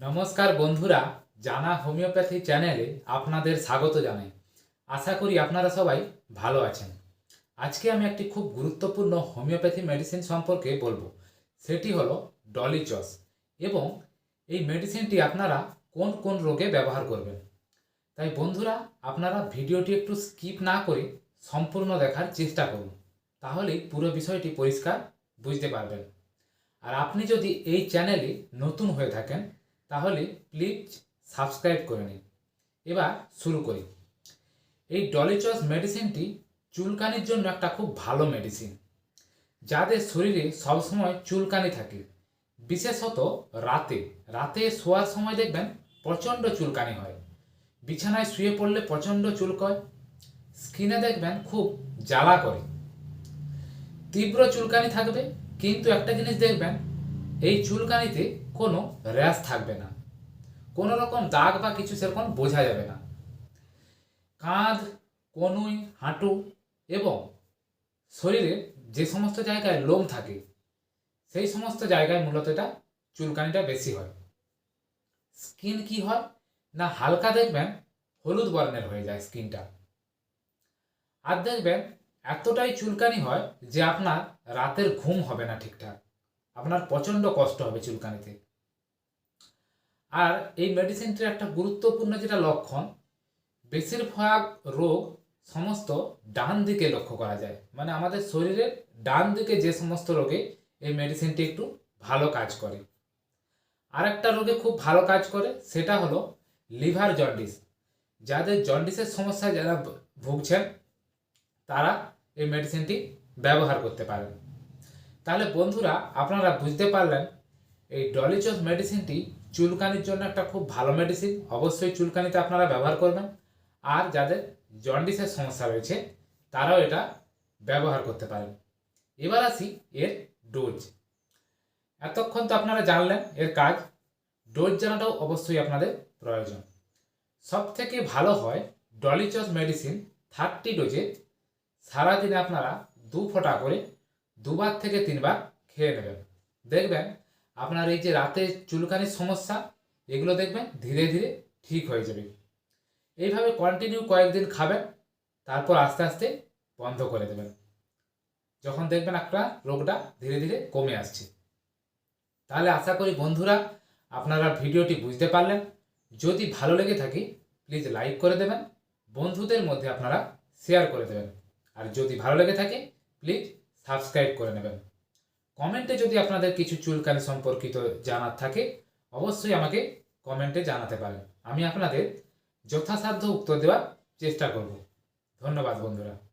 নমস্কার বন্ধুরা, জানা হোমিওপ্যাথি চ্যানেলে আপনাদের স্বাগত জানাই। আশা করি আপনারা সবাই ভালো আছেন। আজকে আমি একটি খুব গুরুত্বপূর্ণ হোমিওপ্যাথি মেডিসিন সম্পর্কে বলব। সেটি হলো ডলিচস এবং এই মেডিসিনটি আপনারা কোন কোন রোগে ব্যবহার করবেন। তাই বন্ধুরা, আপনারা ভিডিওটি একটু স্কিপ না করে সম্পূর্ণ দেখার চেষ্টা করুন, তাহলেই পুরো বিষয়টি পরিষ্কার বুঝতে পারবেন। আর আপনি যদি এই চ্যানেলে নতুন হয়ে থাকেন তাহলে প্লিজ সাবস্ক্রাইব করে নিন। এবার শুরু করি। এই ডলিচস মেডিসিনটি চুলকানির জন্য একটা খুব ভালো মেডিসিন যাদের শরীরে সবসময় চুলকানি থাকে, বিশেষত রাতে। রাতে শোয়ার সময় দেখবেন প্রচণ্ড চুলকানি হয়। বিছানায় শুয়ে পড়লে প্রচণ্ড চুলকয়, স্কিনে দেখবেন খুব জ্বালা করে। তীব্র চুলকানি থাকবে, কিন্তু একটা জিনিস দেখবেন এই চুলকানিতে কোনো র্যাশ থাকবে না। কোনো রকম দাগ বা কিছু সেরকম বোঝা যাবে না। কাঁধ, কনুই, হাঁটু এবং শরীরে যে সমস্ত জায়গায় লোম থাকে, সেই সমস্ত জায়গায় মূলত এটা চুলকানিটা বেশি হয়। স্কিন কি হয়? না, হালকা দেখবেন হলুদ বর্ণের হয়ে যায় স্কিনটা। আর দেখবেন এতটাই চুলকানি হয় যে আপনার রাতের ঘুম হবে না ঠিকঠাক। আপনার প্রচণ্ড কষ্ট হবে চুলকানিতে। আর এই মেডিসিনটির একটা গুরুত্বপূর্ণ যেটা লক্ষণ, বেশিরভাগ রোগ সমস্ত ডান দিকে লক্ষ্য করা যায়। মানে আমাদের শরীরের ডান দিকে যে সমস্ত রোগে এই মেডিসিনটি একটু ভালো কাজ করে। আর একটা রোগে খুব ভালো কাজ করে, সেটা হলো লিভার জন্ডিস। যাদের জন্ডিসের সমস্যায় যারা ভুগছেন, তারা এই মেডিসিনটি ব্যবহার করতে পারেন। তাহলে বন্ধুরা, আপনারা বুঝতে পারলেন, এই ডলিচস মেডিসিনটি চুলকানির জন্য একটা খুব ভালো মেডিসিন অবশ্যই চুলকানিতে আপনারা ব্যবহার করবেন। আর যাদের জন্ডিসের সমস্যা রয়েছে, তারাও এটা ব্যবহার করতে পারেন। এবার আসি এর ডোজ এতক্ষণ তো আপনারা জানলেন এর কাজ ডোজ জানাটাও অবশ্যই আপনাদের প্রয়োজন। সব থেকে ভালো হয় ডলিচস মেডিসিন থার্টি ডোজে সারাদিনে আপনারা দু ফোঁটা করে দুবার থেকে তিনবার খেয়ে নেবেন। দেখবেন আপনার এই যে রাতে চুলকানির সমস্যা, এগুলো দেখবেন ধীরে ধীরে ঠিক হয়ে যাবে। এইভাবে কন্টিনিউ কয়েকদিন খাবেন, তারপর আস্তে আস্তে বন্ধ করে দেবেন। যখন দেখবেন আপনার রোগটা ধীরে ধীরে কমে আসছে। তাহলে আশা করি বন্ধুরা, আপনারা ভিডিওটি বুঝতে পারলেন। যদি ভালো লেগে থাকে প্লিজ লাইক করে দেবেন। বন্ধুদের মধ্যে আপনারা শেয়ার করে দেবেন। আর যদি ভালো লেগে থাকে প্লিজ সাবস্ক্রাইব করে নেবেন। কমেন্টে যদি আপনাদের কিছু চুলকানি সম্পর্কিত জানার থাকে, অবশ্যই আমাকে কমেন্টে জানাতে পারেন। আমি আপনাদের যথাসাধ্য উত্তর দেওয়ার চেষ্টা করব। ধন্যবাদ বন্ধুরা।